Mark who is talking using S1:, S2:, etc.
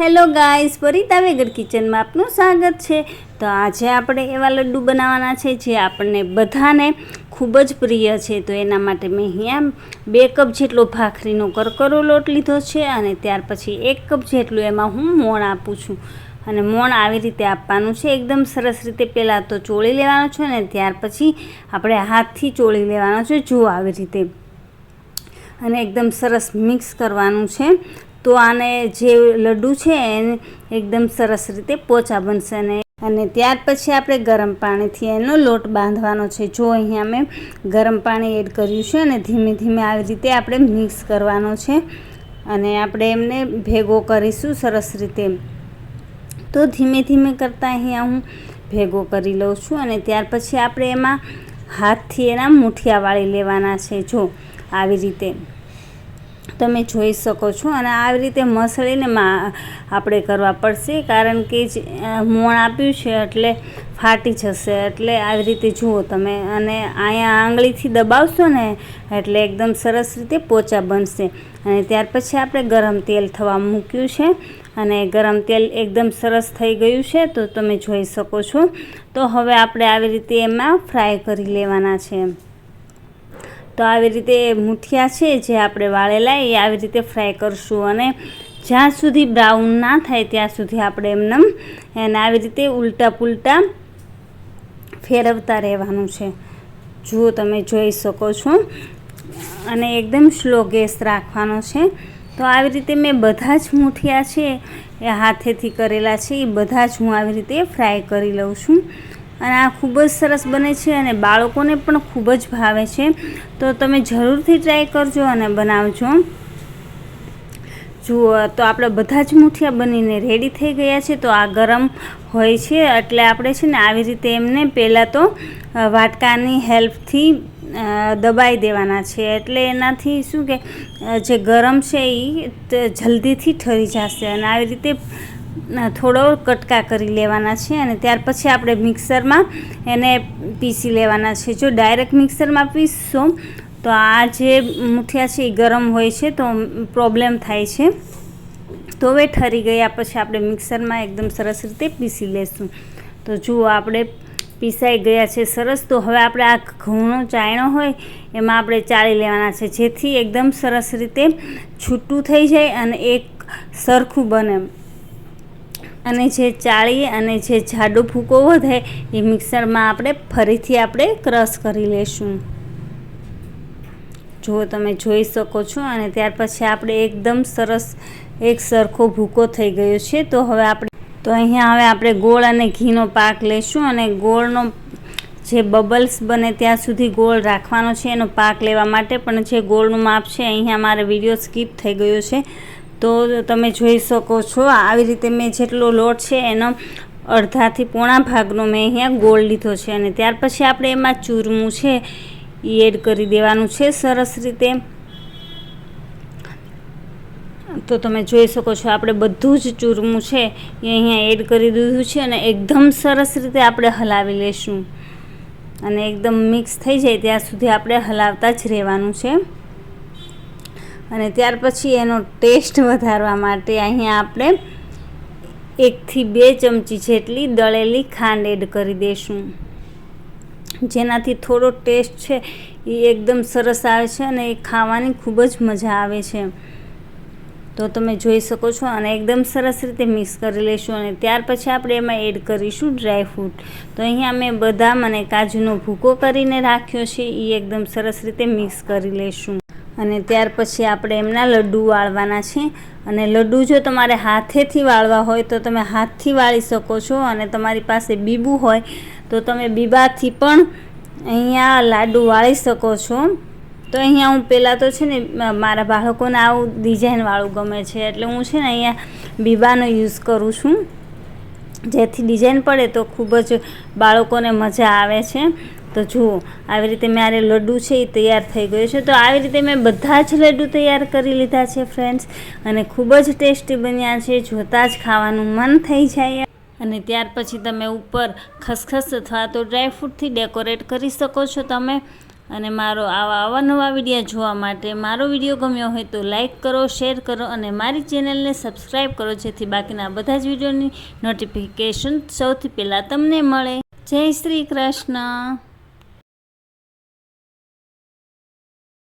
S1: Hello guys, પરિતા વેગર કિચનમાં આપનું સ્વાગત છે. તો આજે આપણે એવા લડ્ડુ બનાવવાના છે જે આપણને બધાને ખૂબ જ પ્રિય છે. તો એના માટે મેં અહીંયા બે કપ જેટલો ભાખરીનો કરકરો લોટ લીધો છે અને ત્યાર પછી એક કપ જેટલું એમાં હું મોણ આપું છું. અને મોણ આવી રીતે આપવાનું છે. એકદમ સરસ રીતે પહેલાં તો ચોળી લેવાનો છે અને ત્યાર પછી આપણે હાથથી ચોળી લેવાનો છે. જો આવી રીતે. અને એકદમ સરસ મિક્સ કરવાનું છે. તો આને જે લડ્ડુ છે એને એકદમ સરસ રીતે પોચા બનશે અને અને ત્યાર પછી આપણે ગરમ પાણીથી એનો લોટ બાંધવાનો છે. જો અહીંયા મેં ગરમ પાણી એડ કર્યું છે અને ધીમે ધીમે આવી રીતે આપણે મિક્સ કરવાનો છે અને આપણે એમને ભેગો કરીશું સરસ રીતે. તો ધીમે ધીમે કરતાં અહીંયા હું ભેગો કરી લઉં છું અને ત્યાર પછી આપણે એમાં હાથથી એના મુઠિયા વાળી લેવાના છે. જો, આવી રીતે. તમે જોઈ શકો છો. અને આવી રીતે મસળીને આપણે કરવા પડશે, કારણ કે જ મોણ આપ્યું છે એટલે ફાટી જશે. એટલે આવી રીતે જુઓ તમે. અને અહીંયા આંગળીથી દબાવશો ને, એટલે એકદમ સરસ રીતે પોચા બનશે. અને ત્યાર પછી આપણે ગરમ તેલ થવા મૂક્યું છે. અને ગરમ તેલ એકદમ સરસ થઈ ગયું છે, તો તમે જોઈ શકો છો. તો હવે આપણે આવી રીતે એમાં ફ્રાય કરી લેવાના છે. તો આવી રીતે મૂઠિયા છે જે આપણે વાળેલા એ આવી રીતે ફ્રાય કરશું અને જ્યાં સુધી બ્રાઉન ના થાય ત્યાં સુધી આપણે એમને એને આવી રીતે ઉલટા પુલટા ફેરવતા રહેવાનું છે. જુઓ તમે જોઈ શકો છો. અને એકદમ સ્લો ગેસ રાખવાનો છે. તો આવી રીતે મેં બધા જ મૂઠિયા છે એ હાથેથી કરેલા છે. એ બધા જ હું આવી રીતે ફ્રાય કરી લઉં છું. અને આ ખૂબ જ સરસ બને છે અને બાળકોને પણ ખૂબ જ ભાવે છે. તો તમે જરૂરથી ટ્રાય કરજો અને બનાવજો. જુઓ, તો આપણે બધા જ મૂઠિયા બનીને રેડી થઈ ગયા છે. તો આ ગરમ હોય છે એટલે આપણે છે ને આવી રીતે એમને પહેલાં તો વાટકાની હેલ્પથી દબાઈ દેવાના છે. એટલે એનાથી શું કે જે ગરમ છે એ જલ્દીથી ઠરી જશે અને આવી રીતે થોડો કટકા કરી લેવાના છે અને ત્યાર પછી આપણે મિક્સરમાં એને પીસી લેવાના છે. જો ડાયરેક્ટ મિક્સરમાં પીસશો, તો આ જે મુઠિયા છે એ ગરમ હોય છે, તો પ્રોબ્લેમ થાય છે. તો હવે ઠરી ગયા પછી આપણે મિક્સરમાં એકદમ સરસ રીતે પીસી લેશું. તો જુઓ આપણે પીસાઈ ગયા છે સરસ, તો હવે આપણે આ ઘઉંનો ચાયણો હોય, એમાં આપણે ચાળી લેવાના છે, જેથી એકદમ સરસ રીતે છૂટું થઈ જાય અને એક સરખું બને. અને જે ચાળી અને જે જાડો ભૂકો વધે એ મિક્સરમાં આપણે ફરીથી આપણે ક્રશ કરી લેશું. જો તમે જોઈ શકો છો અને ત્યાર પછી આપણે એકદમ સરસ એક સરખો ભૂકો થઈ ગયો છે, તો હવે આપણે તો અહીંયા હવે આપણે ગોળ અને ઘીનો પાક લઈશું અને ગોળનો જે બબલ્સ બને ત્યાં સુધી ગોળ રાખવાનો છે, એનો પાક લેવા માટે પણ જે ગોળનું માપ છે, અહીંયા મારે વીડિયો સ્કીપ થઈ ગયો છે. તો તમે જોઈ શકો છો, આવી રીતે મેં જેટલો લોટ છે એનો અડધાથી પોણા ભાગનો મેં અહીંયા ગોળ લીધો છે અને ત્યાર પછી આપણે એમાં ચૂરમું છે એ એડ કરી દેવાનું છે સરસ રીતે. તો તમે જોઈ શકો છો આપણે બધું જ ચૂરમું છે એ અહીંયા એડ કરી દીધું છે અને એકદમ સરસ રીતે આપણે હલાવી લેશું. અને એકદમ મિક્સ થઈ જાય ત્યાં સુધી આપણે હલાવતા જ રહેવાનું છે. અને ત્યાર પછી એનો ટેસ્ટ વધારવા માટે અહીંયા આપણે એકથી બે ચમચી જેટલી દળેલી ખાંડ એડ કરી દઈશું જેનાથી થોડો ટેસ્ટ છે એ એકદમ સરસ આવે છે અને એ ખાવાની ખૂબ જ મજા આવે છે. તો તમે જોઈ શકો છો અને એકદમ સરસ રીતે મિક્સ કરી લઈશું અને ત્યાર પછી આપણે એમાં એડ કરીશું ડ્રાયફ્રૂટ તો અહીંયા મેં બદામ અને કાજુનો ભૂકો કરીને રાખ્યો છે એ એકદમ સરસ રીતે મિક્સ કરી લઈશું અને ત્યાર પછી આપણે એમના લડ્ડુ વાળવાના છે. અને લડ્ડુ જો તમારે હાથેથી વાળવા હોય તો તમે હાથથી વાળી શકો છો અને તમારી પાસે બીબું હોય તો તમે બીબાથી પણ અહીંયા લાડુ વાળી શકો છો. તો અહીંયા હું પહેલાં તો છે ને મારા બાળકોને આવું ડિઝાઇનવાળું ગમે છે. એટલે હું છે ને અહીંયા બીબાનો યુઝ કરું છું. જેથી ડિઝાઇન પડે તો ખૂબ જ બાળકોને મજા આવે છે. તો જુઓ આવી રીતે મારે લડ્ડુ છે એ તૈયાર થઈ ગયું છે. તો આવી રીતે મેં બધા જ લડ્ડુ તૈયાર કરી લીધા છે ફ્રેન્ડ્સ અને ખૂબ જ ટેસ્ટી બન્યા છે. જોતાં જ ખાવાનું મન થઈ જાય. અને ત્યાર પછી તમે ઉપર ખસખસ અથવા તો ડ્રાયફ્રૂટથી ડેકોરેટ કરી શકો છો તમે. અને મારો આવા અવાનવા વીડિયો જોવા માટે મારો વીડિયો ગમ્યો હોય તો લાઈક કરો શેર કરો અને મારી ચેનલને સબસ્ક્રાઈબ કરો, જેથી બાકીના બધા જ વિડીયોની નોટિફિકેશન સૌથી પહેલાં તમને મળે. જય શ્રી કૃષ્ણ.